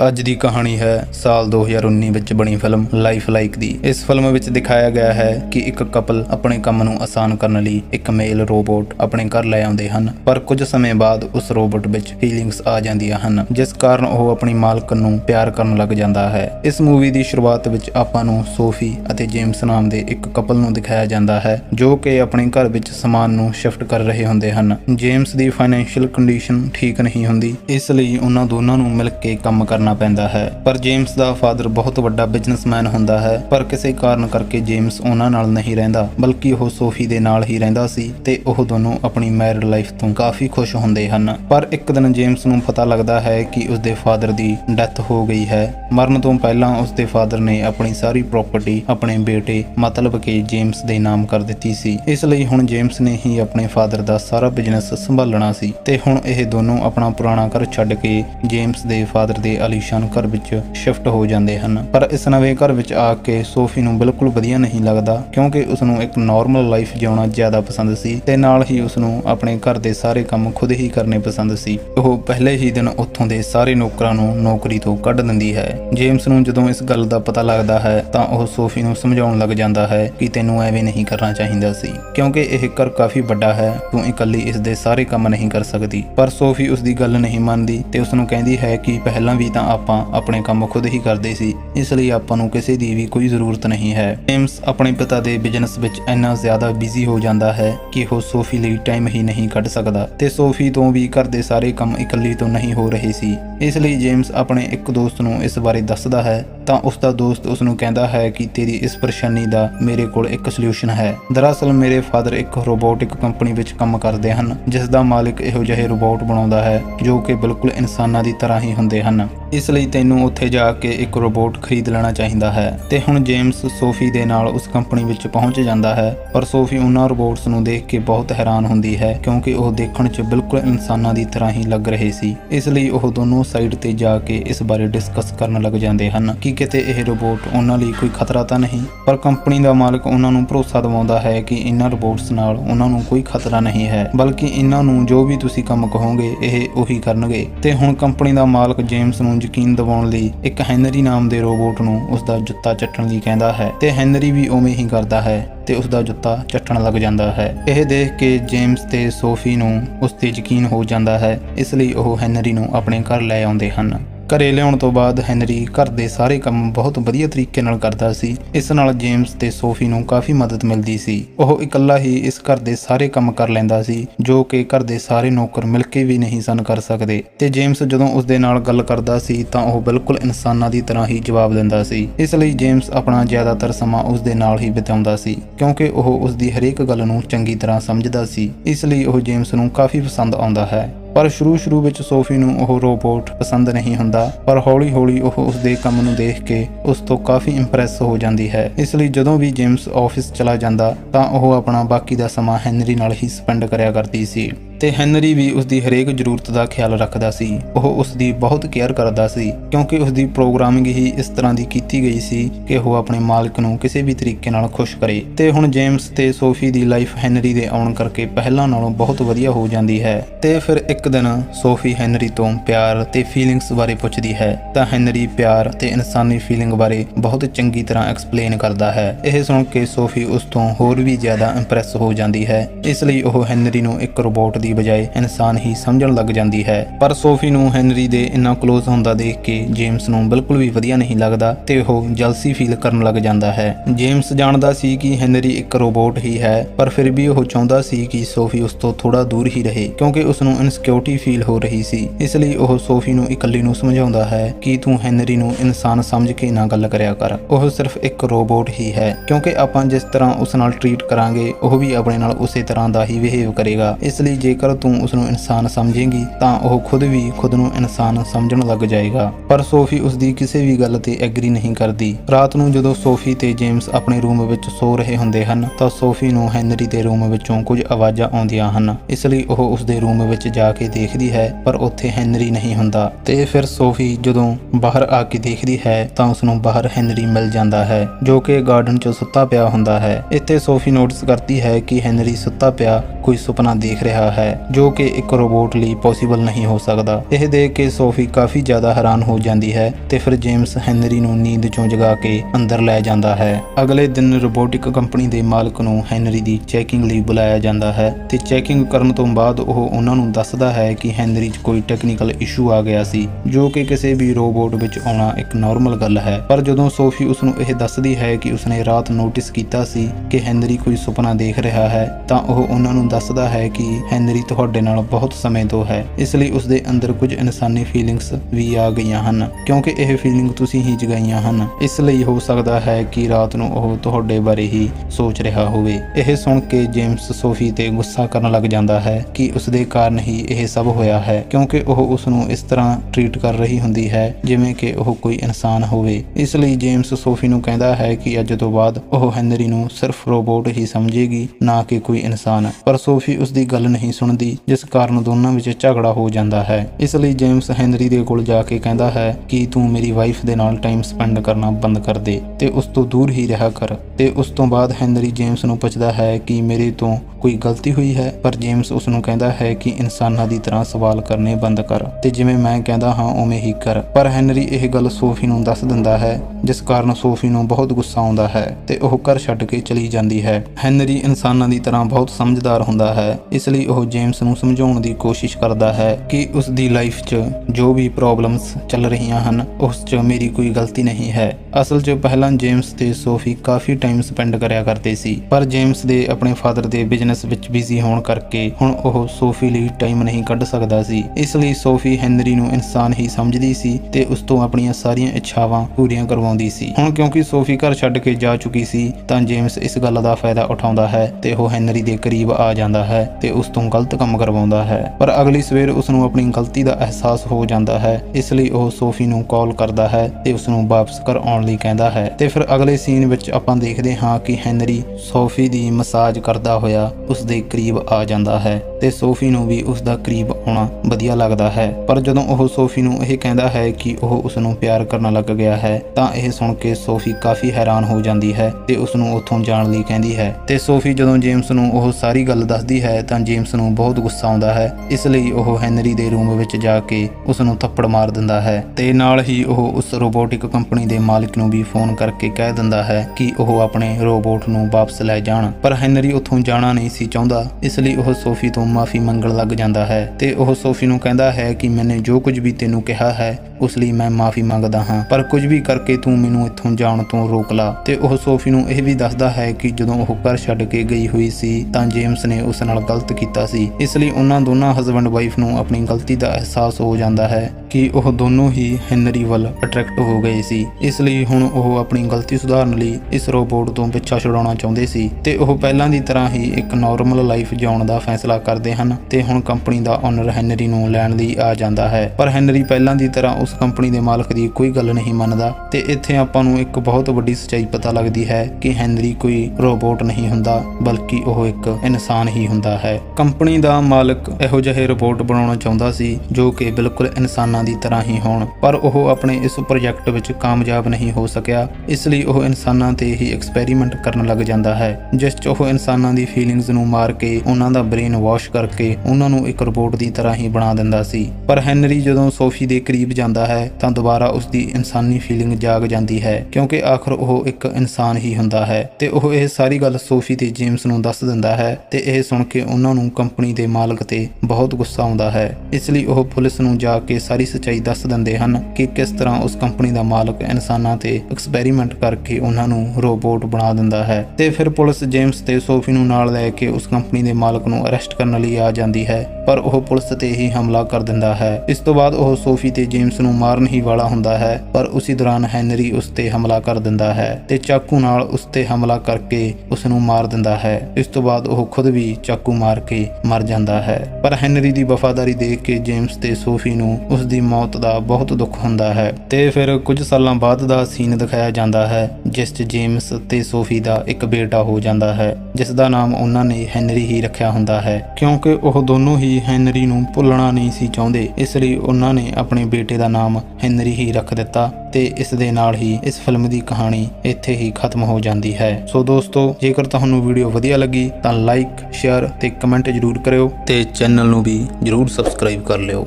ਅੱਜ ਦੀ ਕਹਾਣੀ ਹੈ ਸਾਲ 2019 ਵਿੱਚ ਬਣੀ ਫਿਲਮ ਲਾਈਫ ਲਾਈਕ ਦੀ। ਇਸ ਫਿਲਮ ਵਿੱਚ ਦਿਖਾਇਆ ਗਿਆ ਹੈ ਕਿ ਇੱਕ ਕਪਲ ਆਪਣੇ ਕੰਮ ਨੂੰ ਆਸਾਨ ਕਰਨ ਲਈ ਇੱਕ ਮੇਲ ਰੋਬੋਟ ਆਪਣੇ ਘਰ ਲੈ ਆਉਂਦੇ ਹਨ, ਪਰ ਕੁਝ ਸਮੇਂ ਬਾਅਦ ਉਸ ਰੋਬੋਟ ਵਿੱਚ ਫੀਲਿੰਗਸ ਆ ਜਾਂਦੀਆਂ ਹਨ, ਜਿਸ ਕਾਰਨ ਉਹ ਆਪਣੀ ਮਾਲਕ ਨੂੰ ਪਿਆਰ ਕਰਨ ਲੱਗ ਜਾਂਦਾ ਹੈ। ਇਸ ਮੂਵੀ ਦੀ ਸ਼ੁਰੂਆਤ ਵਿੱਚ ਆਪਾਂ ਨੂੰ ਸੋਫੀ ਅਤੇ ਜੇਮਸ ਨਾਮ ਦੇ ਇੱਕ ਕਪਲ ਨੂੰ ਦਿਖਾਇਆ ਜਾਂਦਾ ਹੈ, ਜੋ ਕਿ ਆਪਣੇ ਘਰ ਵਿੱਚ ਸਮਾਨ ਨੂੰ ਸ਼ਿਫਟ ਕਰ ਰਹੇ ਹੁੰਦੇ ਹਨ। ਜੇਮਸ ਦੀ ਫਾਈਨੈਂਸ਼ੀਅਲ ਕੰਡੀਸ਼ਨ ਠੀਕ ਨਹੀਂ ਹੁੰਦੀ, ਇਸ ਲਈ ਉਹਨਾਂ ਦੋਨਾਂ ਨੂੰ ਮਿਲ ਕੇ ਕੰਮ ਕਰਨਾ ਪੈਂਦਾ ਹੈ। ਪਰ ਜੇਮਸ ਦਾ ਫਾਦਰ ਬਹੁਤ ਵੱਡਾ ਬਿਜ਼ਨਸਮੈਨ ਹੁੰਦਾ ਹੈ। ਪਰ ਕਿਸੇ ਕਾਰਨ ਕਰਕੇ ਜੇਮਸ ਉਹਨਾਂ ਨਾਲ ਨਹੀਂ ਰਹਿੰਦਾ, ਬਲਕਿ ਉਹ ਸੋਫੀ ਦੇ ਨਾਲ ਹੀ ਰਹਿੰਦਾ ਸੀ ਤੇ ਉਹ ਦੋਨੋਂ ਆਪਣੀ ਮੈਰਿਡ ਲਾਈਫ ਤੋਂ ਕਾਫੀ ਖੁਸ਼ ਹੁੰਦੇ ਹਨ। ਪਰ ਇੱਕ ਦਿਨ ਜੇਮਸ ਨੂੰ ਪਤਾ ਲੱਗਦਾ ਹੈ ਕਿ ਉਸਦੇ ਫਾਦਰ ਦੀ ਡੈਥ ਹੋ ਗਈ ਹੈ। ਮਰਨ ਤੋਂ ਪਹਿਲਾਂ ਉਸਦੇ ਫਾਦਰ ਨੇ ਆਪਣੀ ਸਾਰੀ ਪ੍ਰਾਪਰਟੀ ਆਪਣੇ ਬੇਟੇ ਮਤਲਬ ਕਿ ਜੇਮਸ ਦੇ ਨਾਮ ਕਰ ਦਿੱਤੀ ਸੀ। ਇਸ ਲਈ ਹੁਣ ਜੇਮਸ ਨੇ ਹੀ ਆਪਣੇ ਫਾਦਰ ਦਾ ਸਾਰਾ ਬਿਜ਼ਨਸ ਸੰਭਾਲਣਾ ਸੀ ਤੇ ਹੁਣ ਇਹ ਦੋਨੋਂ ਆਪਣਾ ਪੁਰਾਣਾ ਘਰ ਛੱਡ ਕੇ ਜੇਮਸ ਦੇ ਫਾਦਰ ਦੇ ਅਲੀ ਆਲੀਸ਼ਾਨ ਘਰ ਵਿੱਚ ਸ਼ਿਫਟ ਹੋ ਜਾਂਦੇ ਹਨ। ਪਰ ਇਸ ਨਵੇਂ ਘਰ ਵਿੱਚ ਆ ਕੇ ਸੋਫੀ ਨੂੰ ਬਿਲਕੁਲ ਵਧੀਆ ਨਹੀਂ ਲੱਗਦਾ, ਕਿਉਂਕਿ ਉਸ ਨੂੰ ਇੱਕ ਨਾਰਮਲ ਲਾਈਫ ਜਿਉਣਾ ਜ਼ਿਆਦਾ ਪਸੰਦ ਸੀ ਤੇ ਨਾਲ ਹੀ ਉਸ ਨੂੰ ਆਪਣੇ ਘਰ ਦੇ ਸਾਰੇ ਕੰਮ ਖੁਦ ਹੀ ਕਰਨੇ ਪਸੰਦ ਸੀ। ਉਹ ਪਹਿਲੇ ਹੀ ਦਿਨ ਉੱਥੋਂ ਦੇ ਸਾਰੇ ਨੌਕਰਾਂ ਨੂੰ ਨੌਕਰੀ ਤੋਂ ਕੱਢ ਦਿੰਦੀ ਹੈ। ਜੇਮਸ ਨੂੰ ਜਦੋਂ ਇਸ ਗੱਲ ਦਾ ਪਤਾ ਲੱਗਦਾ ਹੈ, ਤਾਂ ਉਹ ਸੋਫੀ ਨੂੰ ਸਮਝਾਉਣ ਲੱਗ ਜਾਂਦਾ ਹੈ ਕਿ ਤੈਨੂੰ ਐਵੇਂ ਨਹੀਂ ਕਰਨਾ ਚਾਹੀਦਾ ਸੀ, ਕਿਉਂਕਿ ਇਹ ਘਰ ਕਾਫੀ ਵੱਡਾ ਹੈ, ਤੂੰ ਇਕੱਲੀ ਇਸ ਦੇ ਸਾਰੇ ਕੰਮ ਨਹੀਂ ਕਰ ਸਕਦੀ। ਪਰ ਸੋਫੀ ਉਸ ਦੀ ਗੱਲ ਨਹੀਂ ਮੰਨਦੀ ਤੇ ਉਸ ਨੂੰ ਕਹਿੰਦੀ ਹੈ ਕਿ ਪਹਿਲਾਂ ਵੀ ਤਾਂ ਆਪਾਂ ਆਪਣੇ ਕੰਮ ਖੁਦ ਹੀ ਕਰਦੇ ਸੀ, ਇਸ ਲਈ ਆਪਾਂ ਨੂੰ ਕਿਸੇ ਦੀ ਵੀ ਕੋਈ ਜ਼ਰੂਰਤ ਨਹੀਂ ਹੈ। ਜੇਮਸ ਆਪਣੇ ਪਿਤਾ ਦੇ ਬਿਜ਼ਨਸ ਵਿੱਚ ਇੰਨਾ ਜ਼ਿਆਦਾ ਬਿਜ਼ੀ ਹੋ ਜਾਂਦਾ ਹੈ ਕਿ ਉਹ ਸੋਫੀ ਲਈ ਟਾਈਮ ਹੀ ਨਹੀਂ ਕੱਢ ਸਕਦਾ ਤੇ ਸੋਫੀ ਤੋਂ ਵੀ ਘਰ ਦੇ ਸਾਰੇ ਕੰਮ ਇਕੱਲੀ ਤੋਂ ਨਹੀਂ ਹੋ ਰਹੇ ਸੀ। ਇਸ ਲਈ ਜੇਮਸ ਆਪਣੇ ਇੱਕ ਦੋਸਤ ਨੂੰ ਇਸ ਬਾਰੇ ਦੱਸਦਾ ਹੈ ਤਾਂ ਉਸ ਦਾ ਦੋਸਤ ਉਸ ਨੂੰ ਕਹਿੰਦਾ ਹੈ ਕਿ ਤੇਰੀ ਇਸ ਪਰੇਸ਼ਾਨੀ ਦਾ ਮੇਰੇ ਕੋਲ ਇੱਕ ਸੋਲੂਸ਼ਨ ਹੈ। ਦਰਅਸਲ ਮੇਰੇ ਫਾਦਰ ਇੱਕ ਰੋਬੋਟਿਕ ਕੰਪਨੀ ਵਿੱਚ ਕੰਮ ਕਰਦੇ ਹਨ ਜਿਸ ਦਾ ਮਾਲਕ ਇਹੋ ਜਿਹੇ ਰੋਬੋਟ ਬਣਾਉਂਦਾ ਹੈ ਜੋ ਕਿ ਬਿਲਕੁਲ ਇਨਸਾਨਾਂ ਦੀ ਤਰ੍ਹਾਂ ਹੀ ਹੁੰਦੇ ਹਨ। ਇਸ ਲਈ ਤੈਨੂੰ ਉੱਥੇ ਜਾ ਕੇ ਇੱਕ ਰੋਬੋਟ ਖਰੀਦ ਲੈਣਾ ਚਾਹੀਦਾ ਹੈ ਤੇ ਹੁਣ ਜੇਮਸ ਸੋਫੀ ਦੇ ਨਾਲ ਉਸ ਕੰਪਨੀ ਵਿੱਚ ਪਹੁੰਚ ਜਾਂਦਾ ਹੈ, ਪਰ ਸੋਫੀ ਉਹਨਾਂ ਰੋਬੋਟਸ ਨੂੰ ਦੇਖ ਕੇ ਬਹੁਤ ਹੈਰਾਨ ਹੁੰਦੀ ਹੈ ਕਿਉਂਕਿ ਉਹ ਦੇਖਣ 'ਚ ਬਿਲਕੁਲ ਇਨਸਾਨਾਂ ਦੀ ਤਰ੍ਹਾਂ ਹੀ ਲੱਗ ਰਹੇ ਸੀ। ਇਸ ਲਈ ਉਹ ਦੋਨੋਂ ਸਾਈਡ ਤੇ ਜਾ ਕੇ ਇਸ ਬਾਰੇ ਡਿਸਕਸ ਕਰਨ ਲੱਗ ਜਾਂਦੇ ਹਨ ਕਿ ਕਿਤੇ ਇਹ ਰੋਬੋਟ ਉਹਨਾਂ ਲਈ ਕੋਈ ਖਤਰਾ ਤਾਂ ਨਹੀਂ, ਪਰ ਕੰਪਨੀ ਦਾ ਮਾਲਕ ਉਹਨਾਂ ਨੂੰ ਭਰੋਸਾ ਦਿਵਾਉਂਦਾ ਹੈ ਕਿ ਇਹਨਾਂ ਰੋਬੋਟਸ ਨਾਲ ਉਹਨਾਂ ਨੂੰ ਕੋਈ ਖਤਰਾ ਨਹੀਂ ਹੈ, ਬਲਕਿ ਇਹਨਾਂ ਨੂੰ ਜੋ ਵੀ ਤੁਸੀਂ ਕੰਮ ਕਹੋਗੇ, ਇਹ ਉਹੀ ਕਰਨਗੇ। ਤੇ ਹੁਣ ਕੰਪਨੀ ਦਾ ਮਾਲਕ ਜੇਮਸ ਨੂੰ ਯਕੀਨ ਦਿਵਾਉਣ ਲਈ ਇੱਕ ਹੈਨਰੀ ਨਾਮ ਦੇ ਰੋਬੋਟ ਨੂੰ ਉਸ ਦਾ ਜੁੱਤਾ ਚੱਟਣ ਲਈ ਕਹਿੰਦਾ ਹੈ, ਤੇ ਹੈਨਰੀ ਵੀ ਉਵੇਂ ਹੀ ਕਰਦਾ ਹੈ, ਤੇ ਉਸ ਦਾ ਜੁੱਤਾ ਚੱਟਣ ਲੱਗ ਜਾਂਦਾ ਹੈ। ਇਹ ਦੇਖ ਕੇ ਜੇਮਸ ਤੇ ਸੋਫੀ ਨੂੰ ਉਸ ਤੇ ਯਕੀਨ ਹੋ ਜਾਂਦਾ ਹੈ, ਇਸ ਲਈ ਉਹ ਹੈਨਰੀ ਨੂੰ ਆਪਣੇ ਘਰ ਲੈ ਆਉਂਦੇ ਹਨ। ਘਰੇ ਲਿਆਉਣ ਤੋਂ ਬਾਅਦ ਹੈਨਰੀ ਘਰ ਦੇ ਸਾਰੇ ਕੰਮ ਬਹੁਤ ਵਧੀਆ ਤਰੀਕੇ ਨਾਲ ਕਰਦਾ ਸੀ। ਇਸ ਨਾਲ ਜੇਮਸ ਤੇ ਸੋਫੀ ਨੂੰ ਕਾਫੀ ਮਦਦ ਮਿਲਦੀ ਸੀ। ਉਹ ਇਕੱਲਾ ਹੀ ਇਸ ਘਰ ਦੇ ਸਾਰੇ ਕੰਮ ਕਰ ਲੈਂਦਾ ਸੀ, ਜੋ ਕਿ ਘਰ ਦੇ ਸਾਰੇ ਨੌਕਰ ਮਿਲ ਕੇ ਵੀ ਨਹੀਂ ਸਨ ਕਰ ਸਕਦੇ। ਤੇ ਜੇਮਸ ਜਦੋਂ ਉਸ ਦੇ ਨਾਲ ਗੱਲ ਕਰਦਾ ਸੀ ਤਾਂ ਉਹ ਬਿਲਕੁਲ ਇਨਸਾਨਾਂ ਦੀ ਤਰ੍ਹਾਂ ਹੀ ਜਵਾਬ ਦਿੰਦਾ ਸੀ। ਇਸ ਲਈ ਜੇਮਸ ਆਪਣਾ ਜ਼ਿਆਦਾਤਰ ਸਮਾਂ ਉਸ ਦੇ ਨਾਲ ਹੀ ਬਿਤਾਉਂਦਾ ਸੀ, ਕਿਉਂਕਿ ਉਹ ਉਸ ਦੀ ਹਰੇਕ ਗੱਲ ਨੂੰ ਚੰਗੀ ਤਰ੍ਹਾਂ ਸਮਝਦਾ ਸੀ। ਇਸ ਲਈ ਉਹ ਜੇਮਸ ਨੂੰ ਕਾਫੀ ਪਸੰਦ ਆਉਂਦਾ ਹੈ। ਪਰ ਸ਼ੁਰੂ-ਸ਼ੁਰੂ ਵਿੱਚ ਸੋਫੀ ਨੂੰ ਉਹ ਰੋਬੋਟ ਪਸੰਦ ਨਹੀਂ ਹੁੰਦਾ, ਪਰ ਹੌਲੀ-ਹੌਲੀ ਉਹ ਉਸ ਦੇ ਕੰਮ ਨੂੰ ਦੇਖ ਕੇ ਉਸ ਤੋਂ ਕਾਫੀ ਇੰਪ੍ਰੈਸ ਹੋ ਜਾਂਦੀ ਹੈ। ਇਸ ਲਈ ਜਦੋਂ ਵੀ ਜੇਮਸ ਆਫਿਸ ਚਲਾ ਜਾਂਦਾ, ਤਾਂ ਉਹ ਆਪਣਾ ਬਾਕੀ ਦਾ ਸਮਾਂ ਹੈਨਰੀ ਨਾਲ ਹੀ ਸਪੈਂਡ ਕਰਿਆ ਕਰਦੀ ਸੀ। ਤੇ ਹੈਨਰੀ ਵੀ ਉਸ ਦੀ ਹਰੇਕ ਜ਼ਰੂਰਤ ਦਾ ਖਿਆਲ ਰੱਖਦਾ ਸੀ। ਉਹ ਉਸ ਦੀ ਬਹੁਤ ਕੇਅਰ ਕਰਦਾ ਸੀ, ਕਿਉਂਕਿ ਉਸ ਦੀ ਪ੍ਰੋਗਰਾਮਿੰਗ ਹੀ ਇਸ ਤਰ੍ਹਾਂ ਦੀ ਕੀਤੀ ਗਈ ਸੀ ਕਿ ਉਹ ਆਪਣੇ ਮਾਲਕ ਨੂੰ ਕਿਸੇ ਵੀ ਤਰੀਕੇ ਨਾਲ ਖੁਸ਼ ਕਰੇ। ਤੇ ਹੁਣ ਜੇਮਸ ਤੇ ਸੋਫੀ ਦੀ ਲਾਈਫ ਹੈਨਰੀ ਦੇ ਆਉਣ ਕਰਕੇ ਪਹਿਲਾਂ ਨਾਲੋਂ ਬਹੁਤ ਵਧੀਆ ਹੋ ਜਾਂਦੀ ਹੈ। ਤੇ ਫਿਰ ਇੱਕ ਦਿਨ ਸੋਫੀ ਹੈਨਰੀ ਤੋਂ ਪਿਆਰ ਤੇ ਫੀਲਿੰਗਸ ਬਾਰੇ ਪੁੱਛਦੀ ਹੈ, ਤਾਂ ਹੈਨਰੀ ਪਿਆਰ ਤੇ ਇਨਸਾਨੀ ਫੀਲਿੰਗ ਬਾਰੇ ਬਹੁਤ ਚੰਗੀ ਤਰ੍ਹਾਂ ਐਕਸਪਲੇਨ ਕਰਦਾ ਹੈ। ਇਹ ਸੁਣ ਕੇ ਸੋਫੀ ਉਸ ਤੋਂ ਹੋਰ ਵੀ ਜ਼ਿਆਦਾ ਇੰਪ੍ਰੈਸ ਹੋ ਜਾਂਦੀ ਹੈ, ਇਸ ਲਈ ਉਹ ਹੈਨਰੀ ਨੂੰ ਇੱਕ ਰੋਬੋਟ ਦੀ ਬਜਾਏ ਇਨਸਾਨ ਹੀ ਸਮਝਣ ਲੱਗ ਜਾਂਦੀ ਹੈ। ਪਰ ਸੋਫੀ ਨੂੰ ਹੈਨਰੀ ਦੇ ਇੰਨਾ ক্লোਜ਼ ਹੁੰਦਾ ਦੇਖ ਕੇ ਜੇਮਸ ਨੂੰ ਬਿਲਕੁਲ ਵੀ ਵਧੀਆ ਨਹੀਂ ਲੱਗਦਾ ਤੇ ਉਹ ਜਲਸੀ ਫੀਲ ਕਰਨ ਲੱਗ ਜਾਂਦਾ ਹੈ। ਜੇਮਸ ਜਾਣਦਾ ਸੀ ਕਿ ਹੈਨਰੀ ਇੱਕ ਰੋਬੋਟ ਹੀ ਹੈ, ਪਰ ਫਿਰ ਵੀ ਉਹ ਚਾਹੁੰਦਾ ਸੀ ਕਿ ਸੋਫੀ ਉਸ ਤੋਂ ਥੋੜਾ ਦੂਰ ਹੀ ਰਹੇ, ਕਿਉਂਕਿ ਉਸ ਨੂੰ ਇਨਸਿਕਿਉਰਿਟੀ ਫੀਲ ਹੋ ਰਹੀ ਸੀ। ਇਸ ਲਈ ਉਹ ਸੋਫੀ ਨੂੰ ਇਕੱਲੀ ਨੂੰ ਸਮਝਾਉਂਦਾ ਹੈ ਕਿ ਤੂੰ ਹੈਨਰੀ ਨੂੰ ਇਨਸਾਨ ਸਮਝ ਕੇ ਨਾ ਗੱਲ ਕਰਿਆ ਕਰ। ਉਹ ਸਿਰਫ ਇੱਕ ਰੋਬੋਟ ਹੀ ਹੈ, ਕਿਉਂਕਿ ਆਪਾਂ ਜਿਸ ਤਰ੍ਹਾਂ ਉਸ ਨਾਲ ਟ੍ਰੀਟ ਕਰਾਂਗੇ, ਉਹ ਵੀ ਆਪਣੇ ਨਾਲ ਉਸੇ ਤਰ੍ਹਾਂ ਦਾ ਹੀ ਬਿਹੇਵ ਕਰੇਗਾ। ਇਸ ਲਈ ਜੇ ਜੇਕਰ ਤੂੰ ਉਸ ਨੂੰ ਇਨਸਾਨ ਸਮਝੇਂਗੀ, ਤਾਂ ਉਹ ਖੁਦ ਵੀ ਖੁਦ ਨੂੰ ਇਨਸਾਨ ਸਮਝਣ ਲੱਗ ਜਾਏਗਾ। ਪਰ ਸੋਫੀ ਉਸ ਦੀ ਕਿਸੇ ਵੀ ਗੱਲ ਤੇ ਐਗਰੀ ਨਹੀਂ ਕਰਦੀ। ਰਾਤ ਨੂੰ ਜਦੋਂ ਸੋਫੀ ਤੇ ਜੇਮਸ ਆਪਣੇ ਰੂਮ ਵਿੱਚ ਸੋ ਰਹੇ ਹੁੰਦੇ ਹਨ, ਤਾਂ ਸੋਫੀ ਨੂੰ ਹੈਨਰੀ ਦੇ ਰੂਮ ਵਿੱਚੋਂ ਕੁਝ ਆਵਾਜ਼ਾਂ ਆਉਂਦੀਆਂ ਹਨ। ਇਸ ਲਈ ਉਹ ਉਸ ਦੇ ਰੂਮ ਵਿੱਚ ਜਾ ਕੇ ਦੇਖਦੀ ਹੈ, ਪਰ ਉੱਥੇ ਹੈਨਰੀ ਨਹੀਂ ਹੁੰਦਾ। ਤੇ ਫਿਰ ਸੋਫੀ ਜਦੋਂ ਬਾਹਰ ਆ ਕੇ ਦੇਖਦੀ ਹੈ, ਤਾਂ ਉਸ ਨੂੰ ਬਾਹਰ ਹੈਨਰੀ ਮਿਲ ਜਾਂਦਾ ਹੈ, ਜੋ ਕਿ ਗਾਰਡਨ 'ਚ ਸੁੱਤਾ ਪਿਆ ਹੁੰਦਾ ਹੈ। ਇੱਥੇ ਸੋਫੀ ਨੋਟਿਸ ਕਰਦੀ ਹੈ ਕਿ ਹੈਨਰੀ ਸੁੱਤਾ ਪਿਆ, ਕੋਈ ਸੁਪਨਾ ਦੇਖ ਰਿਹਾ ਹੈ। ਜੋ ਕਿ ਇੱਕ ਰੋਬੋਟ ਲਈ ਪੋਸੀਬਲ ਨਹੀਂ ਹੋ ਸਕਦਾ। ਇਹ ਦੇਖ ਕੇ ਸੋਫੀ ਕਾਫੀ ਜ਼ਿਆਦਾ ਹੈਰਾਨ ਹੋ ਜਾਂਦੀ ਹੈ ਤੇ ਫਿਰ ਜੇਮਸ ਹੈਨਰੀ ਨੂੰ ਨੀਂਦ ਚੋਂ ਜਗਾ ਕੇ ਅੰਦਰ ਲੈ ਜਾਂਦਾ ਹੈ। ਅਗਲੇ ਦਿਨ ਰੋਬੋਟਿਕ ਕੰਪਨੀ ਦੇ ਮਾਲਕ ਨੂੰ ਹੈਨਰੀ ਦੀ ਚੈਕਿੰਗ ਲਈ ਬੁਲਾਇਆ ਜਾਂਦਾ ਹੈ ਤੇ ਚੈਕਿੰਗ ਕਰਨ ਤੋਂ ਬਾਅਦ ਉਹ ਉਹਨਾਂ ਨੂੰ ਦੱਸਦਾ ਹੈ ਕਿ ਹੈਨਰੀ 'ਚ ਕੋਈ ਟੈਕਨੀਕਲ ਇਸ਼ੂ ਆ ਗਿਆ ਸੀ, ਜੋ ਕਿ ਕਿਸੇ ਵੀ ਰੋਬੋਟ ਵਿੱਚ ਆਉਣਾ ਇੱਕ ਨਾਰਮਲ ਗੱਲ ਹੈ। ਪਰ ਜਦੋਂ ਸੋਫੀ ਉਸ ਨੂੰ ਇਹ ਦੱਸਦੀ ਹੈ ਕਿ ਉਸਨੇ ਰਾਤ ਨੋਟਿਸ ਕੀਤਾ ਸੀ ਕਿ ਹੈਨਰੀ ਕੋਈ ਸੁਪਨਾ ਦੇਖ ਰਿਹਾ ਹੈ, ਤਾਂ ਉਹ ਉਹਨਾਂ ਨੂੰ ਦੱਸਦਾ ਹੈ ਕਿ ਹੈਨਰੀ ਤੁਹਾਡੇ ਨਾਲ ਬਹੁਤ ਸਮੇਂ ਤੋਂ ਹੈ। ਇਸ ਲਈ ਉਸ ਦੇ ਅੰਦਰ ਕੁਝ ਇਨਸਾਨੀ ਫੀਲਿੰਗਸ ਵੀ ਆ ਗਈਆਂ ਹਨ, ਕਿਉਂਕਿ ਇਹ ਫੀਲਿੰਗ ਤੁਸੀਂ ਹੀ ਜਗਾਈਆਂ ਹਨ। ਇਸ ਲਈ ਹੋ ਸਕਦਾ ਹੈ ਕਿ ਰਾਤ ਨੂੰ ਉਹ ਤੁਹਾਡੇ ਬਾਰੇ ਹੀ ਸੋਚ ਰਿਹਾ ਹੋਵੇ। ਇਹ ਸੁਣ ਕੇ ਜੇਮਸ ਸੋਫੀ ਤੇ ਗੁੱਸਾ ਕਰਨ ਲੱਗ ਜਾਂਦਾ ਹੈ ਕਿ ਉਸ ਦੇ ਕਾਰਨ ਹੀ ਇਹ ਸਭ ਹੋਇਆ ਹੈ, ਕਿਉਂਕਿ ਉਹ ਉਸ ਨੂੰ ਇਸ ਤਰ੍ਹਾਂ ਟ੍ਰੀਟ ਕਰ ਰਹੀ ਹੁੰਦੀ ਹੈ, ਜਿਵੇਂ ਕਿ ਉਹ ਕੋਈ ਇਨਸਾਨ ਹੋਵੇ। ਇਸ ਲਈ ਜੇਮਸ ਸੋਫੀ ਨੂੰ ਕਹਿੰਦਾ ਹੈ ਕਿ ਅੱਜ ਤੋਂ ਬਾਅਦ ਉਹ ਹੈਨਰੀ ਨੂੰ ਸਿਰਫ ਰੋਬੋਟ ਹੀ ਸਮਝੇਗੀ, ਨਾ ਕਿ ਕੋਈ ਇਨਸਾਨ। ਪਰ ਸੋਫੀ ਉਸ ਦੀ ਗੱਲ ਨਹੀਂ ਸੁਣਦੀ, ਜਿਸ ਕਾਰਨ ਦੋਨਾਂ ਵਿੱਚ ਝਗੜਾ ਹੋ ਜਾਂਦਾ ਹੈ। ਇਸ ਲਈ ਜੇਮਸ ਹੈਨਰੀ ਦੇ ਕੋਲ ਜਾ ਕੇ ਕਹਿੰਦਾ ਹੈ ਕਿ ਤੂੰ ਮੇਰੀ ਵਾਈਫ ਦੇ ਨਾਲ ਟਾਈਮ ਸਪੈਂਡ ਕਰਨਾ ਬੰਦ ਕਰ ਦੇ ਤੇ ਉਸ ਤੋਂ ਦੂਰ ਹੀ ਰਿਹਾ ਕਰ। ਤੇ ਉਸ ਤੋਂ ਬਾਅਦ ਹੈਨਰੀ ਜੇਮਸ ਨੂੰ ਪੁੱਛਦਾ ਹੈ ਕਿ ਮੇਰੇ ਤੋਂ ਕੋਈ ਗਲਤੀ ਹੋਈ ਹੈ? ਪਰ ਜੇਮਸ ਉਸ ਨੂੰ ਕਹਿੰਦਾ ਹੈ ਕਿ ਇਨਸਾਨਾਂ ਦੀ ਤਰ੍ਹਾਂ ਸਵਾਲ ਕਰਨੇ ਬੰਦ ਕਰ ਤੇ ਜਿਵੇਂ ਮੈਂ ਕਹਿੰਦਾ ਹਾਂ, ਉਵੇਂ ਹੀ ਕਰ। ਪਰ ਹੈਨਰੀ ਇਹ ਗੱਲ ਸੋਫੀ ਨੂੰ ਦੱਸ ਦਿੰਦਾ ਹੈ, ਜਿਸ ਕਾਰਨ ਸੋਫੀ ਨੂੰ ਬਹੁਤ ਗੁੱਸਾ ਆਉਂਦਾ ਹੈ ਤੇ ਉਹ ਘਰ ਛੱਡ ਕੇ ਚਲੀ ਜਾਂਦੀ ਹੈ। ਹੈਨਰੀ ਇਨਸਾਨਾਂ ਦੀ ਤਰ੍ਹਾਂ ਬਹੁਤ ਸਮਝਦਾਰ ਹੁੰਦਾ ਹੈ, ਇਸ ਲਈ ਉਹ ਜੇਮਸ ਨੂੰ ਸਮਝਾਉਣ ਦੀ ਕੋਸ਼ਿਸ਼ ਕਰਦਾ ਹੈ ਕਿ ਉਸ ਦੀ ਲਾਈਫ 'ਚ ਜੋ ਵੀ ਪ੍ਰੋਬਲਮਸ ਚੱਲ ਰਹੀਆਂ ਹਨ, ਉਸ 'ਚ ਮੇਰੀ ਕੋਈ ਗਲਤੀ ਨਹੀਂ ਹੈ। ਅਸਲ 'ਚ ਪਹਿਲਾਂ ਜੇਮਸ ਤੇ ਸੋਫੀ ਕਾਫੀ ਟਾਈਮ ਸਪੈਂਡ ਕਰਿਆ ਕਰਦੇ ਸੀ, ਪਰ ਜੇਮਸ ਦੇ ਆਪਣੇ ਫਾਦਰ ਦੇ ਬਿਜ਼ਨਸ ਵਿੱਚ ਬਿਜ਼ੀ ਹੋਣ ਕਰਕੇ ਹੁਣ ਉਹ ਸੋਫੀ ਲਈ ਟਾਈਮ ਨਹੀਂ ਕੱਢ ਸਕਦਾ ਸੀ। ਇਸ ਲਈ ਸੋਫੀ ਹੈਨਰੀ ਨੂੰ ਇਨਸਾਨ ਹੀ ਸਮਝਦੀ ਸੀ ਤੇ ਉਸ ਤੋਂ ਆਪਣੀਆਂ ਸਾਰੀਆਂ ਇੱਛਾਵਾਂ ਪੂਰੀਆਂ ਕਰਵਾਉਂਦੀ ਸੀ। ਹੁਣ ਕਿਉਂਕਿ ਸੋਫੀ ਘਰ ਛੱਡ ਕੇ ਜਾ ਚੁੱਕੀ ਸੀ, ਤਾਂ ਜੇਮਸ ਇਸ ਗੱਲ ਦਾ ਫਾਇਦਾ ਉਠਾਉਂਦਾ ਹੈ ਤੇ ਉਹ ਹੈਨਰੀ ਦੇ ਕਰੀਬ ਆ ਜਾਂਦਾ ਹੈ ਤੇ ਉਸ ਤੋਂ ਗਲਤ ਕੰਮ ਕਰਵਾਉਂਦਾ ਹੈ, ਪਰ ਅਗਲੀ ਸਵੇਰ ਉਸ ਨੂੰ ਆਪਣੀ ਗਲਤੀ ਦਾ ਅਹਿਸਾਸ ਹੋ ਜਾਂਦਾ ਹੈ, ਇਸ ਲਈ ਉਹ ਸੋਫੀ ਨੂੰ ਕਾਲ ਕਰਦਾ ਹੈ ਤੇ ਉਸ ਨੂੰ ਵਾਪਸ ਘਰ ਆਉਣ ਲਈ ਕਹਿੰਦਾ ਹੈ। ਤੇ ਫਿਰ ਅਗਲੇ ਸੀਨ ਵਿੱਚ ਆਪਾਂ ਦੇਖਦੇ ਹਾਂ ਕਿ ਹੈਨਰੀ ਸੋਫੀ ਦੀ ਮਸਾਜ ਕਰਦਾ ਹੋਇਆ ਉਸ ਦੇ ਕਰੀਬ ਆ ਜਾਂਦਾ ਹੈ ਤੇ ਸੋਫੀ ਨੂੰ ਵੀ ਉਸ ਦਾ ਕਰੀਬ ਆਉਣਾ ਵਧੀਆ ਲੱਗਦਾ ਹੈ। ਪਰ ਜਦੋਂ ਉਹ ਸੋਫੀ ਨੂੰ ਇਹ ਕਹਿੰਦਾ ਹੈ ਕਿ ਉਹ ਉਸ ਨੂੰ ਪਿਆਰ ਕਰਨ ਲੱਗ ਗਿਆ ਹੈ, ਤਾਂ ਇਹ ਸੁਣ ਕੇ ਸੋਫੀ ਕਾਫੀ ਹੈਰਾਨ ਹੋ ਜਾਂਦੀ ਹੈ ਤੇ ਉਸ ਨੂੰ ਉੱਥੋਂ ਜਾਣ ਲਈ ਕਹਿੰਦੀ ਹੈ। ਤੇ ਸੋਫੀ ਜਦੋਂ ਜੇਮਸ ਨੂੰ ਉਹ ਸਾਰੀ ਗੱਲ ਦੱਸਦੀ ਹੈ, ਤਾਂ ਜੇਮਸ ਨੂੰ ਬਹੁਤ ਗੁੱਸਾ ਆਉਂਦਾ ਹੈ, ਇਸ ਲਈ ਉਹ ਹੈਨਰੀ ਦੇ ਰੂਮ ਵਿੱਚ ਜਾ ਕੇ ਉਸ ਨੂੰ ਥੱਪੜ ਮਾਰ ਦਿੰਦਾ ਹੈ ਤੇ ਨਾਲ ਹੀ ਉਹ ਉਸ ਰੋਬੋਟਿਕ ਕੰਪਨੀ ਦੇ ਮਾਲਕ ਨੂੰ ਵੀ ਫੋਨ ਕਰਕੇ ਕਹਿ ਦਿੰਦਾ ਹੈ ਕਿ ਉਹ ਆਪਣੇ ਰੋਬੋਟ ਨੂੰ ਵਾਪਸ ਲੈ ਜਾਣ। ਪਰ ਹੈਨਰੀ ਉੱਥੋਂ ਜਾਣਾ ਨਹੀਂ ਸੀ ਚਾਹੁੰਦਾ, ਇਸ ਲਈ ਉਹ ਸੋਫੀ ਤੋਂ ਮਾਫੀ ਮੰਗਣ ਲੱਗ ਜਾਂਦਾ ਹੈ ਤੇ ਉਹ ਸੋਫੀ ਨੂੰ ਕਹਿੰਦਾ ਹੈ ਕਿ ਮੈਨੇ ਜੋ ਕੁਝ ਵੀ ਤੈਨੂੰ ਕਿਹਾ ਹੈ, ਉਸ ਲਈ ਮੈਂ ਮਾਫੀ ਮੰਗਦਾ ਹਾਂ। ਪਰ ਕੁਝ ਵੀ ਕਰਕੇ ਤੂੰ ਮੈਨੂੰ ਇੱਥੋਂ ਜਾਣ ਤੋਂ ਰੋਕ ਲਾ। ਤੇ ਉਹ ਸੋਫੀ ਨੂੰ ਇਹ ਵੀ ਦੱਸਦਾ ਹੈ ਕਿ ਜਦੋਂ ਉਹ ਘਰ ਛੱਡ ਕੇ ਗਈ ਹੋਈ ਸੀ, ਤਾਂ ਜੇਮਸ ਨੇ ਉਸ ਨਾਲ ਗਲਤ ਕੀਤਾ ਸੀ। ਇਸ ਲਈ ਉਹਨਾਂ ਦੋਨਾਂ ਹਸਬੰਡ ਵਾਈਫ ਨੂੰ ਆਪਣੀ ਗਲਤੀ ਦਾ ਅਹਿਸਾਸ ਹੋ ਜਾਂਦਾ ਹੈ। ਕਿ ਉਹ ਦੋਨੋਂ ਹੀ ਹੈਨਰੀ ਵੱਲ ਅਟਰੈਕਟ ਹੋ ਗਏ ਸੀ। ਇਸ ਲਈ ਹੁਣ ਉਹ ਆਪਣੀ ਗਲਤੀ ਸੁਧਾਰਨ ਲਈ ਇਸ ਰੋਬੋਟ ਤੋਂ ਪਿੱਛਾ ਛੁਡਾਉਣਾ ਚਾਹੁੰਦੇ ਸੀ ਤੇ ਉਹ ਪਹਿਲਾਂ ਦੀ ਤਰ੍ਹਾਂ ਹੀ ਇੱਕ ਨਾਰਮਲ ਲਾਈਫ ਜਿਉਣ ਦਾ ਫੈਸਲਾ ਕਰਦੇ ਹਨ ਤੇ ਹੁਣ ਕੰਪਨੀ ਦਾ ਓਨਰ ਹੈਨਰੀ ਨੂੰ ਲੈਣ ਲਈ ਆ ਜਾਂਦਾ ਹੈ। ਪਰ ਹੈਨਰੀ ਪਹਿਲਾਂ ਦੀ ਤਰ੍ਹਾਂ ਉਸ ਕੰਪਨੀ ਦੇ ਮਾਲਕ ਦੀ ਕੋਈ ਗੱਲ ਨਹੀਂ ਮੰਨਦਾ ਤੇ ਇੱਥੇ ਆਪਾਂ ਨੂੰ ਇੱਕ ਬਹੁਤ ਵੱਡੀ ਸੱਚਾਈ ਪਤਾ ਲੱਗਦੀ ਹੈ ਕਿ ਹੈਨਰੀ ਕੋਈ ਰੋਬੋਟ ਨਹੀਂ ਹੁੰਦਾ, ਬਲਕਿ ਉਹ ਇੱਕ ਇਨਸਾਨ ਹੀ ਹੁੰਦਾ ਹੈ। ਕੰਪਨੀ ਦਾ ਮਾਲਕ ਇਹੋ ਜਿਹੇ ਰੋਬੋਟ ਬਣਾਉਣਾ ਚਾਹੁੰਦਾ ਸੀ ਜੋ ਕਿ ਬਿਲਕੁਲ ਇਨਸਾਨਾਂ ਦੀ ਤਰ੍ਹਾਂ ਹੀ ਹੋਣ, ਪਰ ਉਹ ਆਪਣੇ ਇਸ ਪ੍ਰੋਜੈਕਟ ਵਿੱਚ ਕਾਮਯਾਬ ਨਹੀਂ ਹੋ ਸਕਿਆ। ਇਸ ਲਈ ਉਹ ਇਨਸਾਨਾਂ ਤੇ ਹੀ ਐਕਸਪੈਰੀਮੈਂਟ ਕਰਨ ਲੱਗ ਜਾਂਦਾ ਹੈ, ਜਿਸ 'ਚ ਉਹ ਇਨਸਾਨਾਂ ਦੀ ਫੀਲਿੰਗਸ ਨੂੰ ਮਾਰ ਕੇ, ਉਹਨਾਂ ਦਾ ਬ੍ਰੇਨ ਵਾਸ਼ ਕਰਕੇ, ਉਹਨਾਂ ਨੂੰ ਇੱਕ ਰੋਬੋਟ ਦੀ ਤਰ੍ਹਾਂ ਹੀ ਬਣਾ ਦਿੰਦਾ ਸੀ। ਪਰ ਹੈਨਰੀ ਜਦੋਂ ਸੋਫੀ ਦੇ ਕਰੀਬ ਜਾਂਦਾ ਹੈ, ਤਾਂ ਦੁਬਾਰਾ ਉਸ ਦੀ ਇਨਸਾਨੀ ਫੀਲਿੰਗ ਜਾਗ ਜਾਂਦੀ ਹੈ, ਕਿਉਂਕਿ ਆਖਰ ਉਹ ਇੱਕ ਇਨਸਾਨ ਹੀ ਹੁੰਦਾ ਹੈ। ਤੇ ਉਹ ਇਹ ਸਾਰੀ ਗੱਲ ਸੋਫੀ ਤੇ ਜੇਮਸ ਨੂੰ ਦੱਸ ਦਿੰਦਾ ਹੈ, ਤੇ ਇਹ ਸੁਣ ਕੇ ਉਹਨਾਂ ਨੂੰ ਕੰਪਨੀ ਦੇ ਮਾਲਕ ਤੇ ਬਹੁਤ ਗੁੱਸਾ ਆਉਂਦਾ ਹੈ। ਇਸ ਲਈ ਉਹ ਪੁਲਿਸ ਨੂੰ ਜਾ ਕੇ ਸਾਰੀ ਸੱਚਾਈ ਦੱਸ ਦਿੰਦੇ ਹਨ ਕਿ ਕਿਸ ਤਰ੍ਹਾਂ ਉਸ ਕੰਪਨੀ ਦਾ ਮਾਲਕ ਇਨਸਾਨਾਂ ਤੇ ਐਕਸਪੈਰੀਮੈਂਟ ਕਰਕੇ ਉਹਨਾਂ ਨੂੰ ਰੋਬੋਟ ਬਣਾ ਦਿੰਦਾ ਹੈ। ਤੇ ਫਿਰ ਪੁਲਿਸ ਜੇਮਸ ਤੇ ਸੋਫੀ ਨੂੰ ਨਾਲ ਲੈ ਕੇ ਉਸ ਕੰਪਨੀ ਦੇ ਮਾਲਕ ਨੂੰ ਅਰੈਸਟ ਕਰਨ ਲਈ ਆ ਜਾਂਦੀ ਹੈ। ਪਰ ਉਹ ਪੁਲਿਸ ਤੇ ਹੀ ਹਮਲਾ ਕਰ ਦਿੰਦਾ ਹੈ। ਇਸ ਤੋਂ ਬਾਅਦ ਉਹ ਸੋਫੀ ਤੇ ਜੇਮਸ ਨੂੰ ਮਾਰਨ ਹੀ ਵਾਲਾ ਹੁੰਦਾ ਹੈ, ਪਰ ਉਸੇ ਦੌਰਾਨ ਹੈਨਰੀ ਉਸ ਤੇ ਹਮਲਾ ਕਰ ਦਿੰਦਾ ਹੈ ਤੇ ਚਾਕੂ ਨਾਲ ਉਸ ਤੇ ਹਮਲਾ ਕਰਕੇ ਉਸ ਨੂੰ ਮਾਰ ਦਿੰਦਾ ਹੈ। ਇਸ ਤੋਂ ਬਾਅਦ ਉਹ ਖੁਦ ਵੀ ਚਾਕੂ ਮਾਰ ਕੇ ਮਰ ਜਾਂਦਾ ਹੈ। ਪਰ ਹੈਨਰੀ ਦੀ ਵਫਾਦਾਰੀ ਦੇਖ ਕੇ ਜੇਮਸ ਤੇ ਸੋਫੀ ਨੂੰ ਉਸ ਦੀ ਮੌਤ ਦਾ ਬਹੁਤ ਦੁੱਖ ਹੁੰਦਾ ਹੈ ਤੇ ਫਿਰ ਕੁਝ ਸਾਲਾਂ ਬਾਅਦ ਦਾ ਸੀਨ ਦਿਖਾਇਆ ਜਾਂਦਾ ਹੈ, ਜਿਸ 'ਚ ਜੇਮਸ ਤੇ ਸੋਫੀ ਦਾ ਇੱਕ ਬੇਟਾ ਹੋ ਜਾਂਦਾ ਹੈ। ਜਿਸ ਦਾ ਨਾਮ ਉਹਨਾਂ ਨੇ ਹੈਨਰੀ ਹੀ ਰੱਖਿਆ ਹੁੰਦਾ ਹੈ, ਕਿਉਂਕਿ ਉਹ ਦੋਨੋਂ ਹੀ ਹੈਨਰੀ ਨੂੰ ਭੁੱਲਣਾ ਨਹੀਂ ਸੀ ਚਾਹੁੰਦੇ, ਇਸ ਲਈ ਉਹਨਾਂ ਨੇ ਆਪਣੇ ਬੇਟੇ ਦਾ ਨਾਮ ਹੈਨਰੀ ਹੀ ਰੱਖ ਦਿੱਤਾ ਤੇ ਇਸ ਦੇ ਨਾਲ ਹੀ ਇਸ ਫਿਲਮ ਦੀ ਕਹਾਣੀ ਇੱਥੇ ਹੀ ਖਤਮ ਹੋ ਜਾਂਦੀ ਹੈ। ਸੋ ਦੋਸਤੋ, ਜੇਕਰ ਤੁਹਾਨੂੰ ਵੀਡੀਓ ਵਧੀਆ ਲੱਗੀ ਤਾਂ ਲਾਈਕ, ਸ਼ੇਅਰ ਤੇ ਕਮੈਂਟ ਜ਼ਰੂਰ ਕਰਿਓ ਤੇ ਚੈਨਲ ਨੂੰ ਵੀ ਜ਼ਰੂਰ ਸਬਸਕ੍ਰਾਈਬ ਕਰ ਲਿਓ।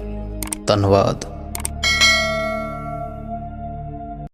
ਧੰਨਵਾਦ।